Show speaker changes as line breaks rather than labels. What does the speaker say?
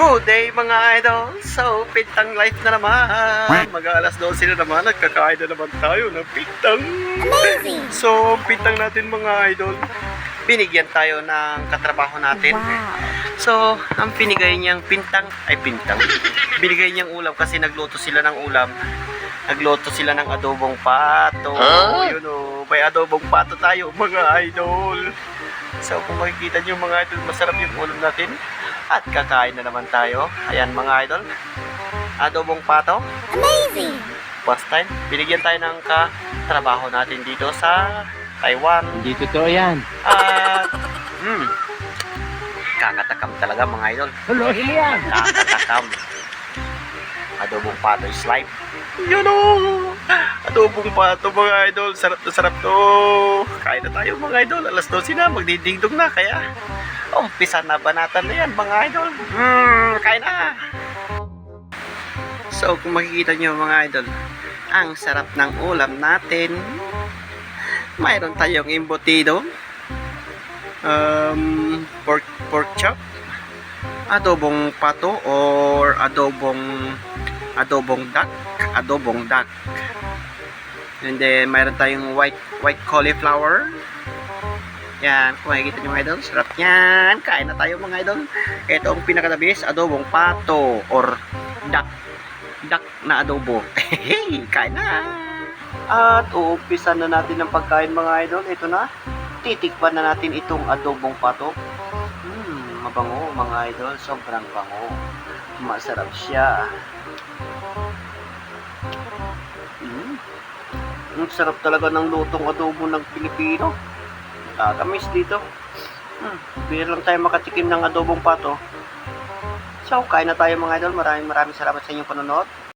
Good day mga idol! So, pintang life na naman! Mag alas 12 na naman, nagkakain na naman tayo ng pintang!
Amazing!
So, ang pintang natin mga idol, binigyan tayo ng katrabaho natin.
Wow!
So, ang pinigay niyang pintang, ay pintang, binigay niyang ulam kasi nagluto sila ng ulam. Nagluto sila ng adobong pato. Yun o, may adobong pato tayo mga idol. So, kung makikita niyo mga idol, masarap yung ulam natin. At kakain na naman tayo. Ayan mga idol. Adobong pato.
Amazing!
First time, binigyan tayo ng katrabaho natin dito sa Taiwan.
Hindi totoo yan.
At, hmm, kakatakam talaga mga idol.
Mo yan.
Kakatakam. Adobong pato is life. Yun o! Adobong pato mga idol. Sarap na sarap to. Kain na tayo mga idol. Alas 12 na. Magdidingdong na. Kaya, umpisa na banatan na yan mga idol. Hmm, kain na. So, kung makikita nyo mga idol, ang sarap ng ulam natin. Mayroon tayong embutido. Um, pork, pork chop adobong pato or adobong adobong duck adobong duck and then mayroon tayong white white cauliflower yan kung makikita nyo mga idol sarap yan kain na tayo mga idol ito ang pinakadabis adobong pato or duck duck na adobo hey kain na at uumpisan na natin ang pagkain mga idol ito na titikpan na natin itong adobong pato Hmm, mabango mga idol. Sobrang bango. Masarap siya. Hmm. Ang sarap talaga ng lutong adobo ng Pilipino. Nakakamiss dito. Hmm. Bira lang tayo makatikim ng adobong pato. So, kain na tayo mga idol. Maraming maraming salamat sa inyong panonood.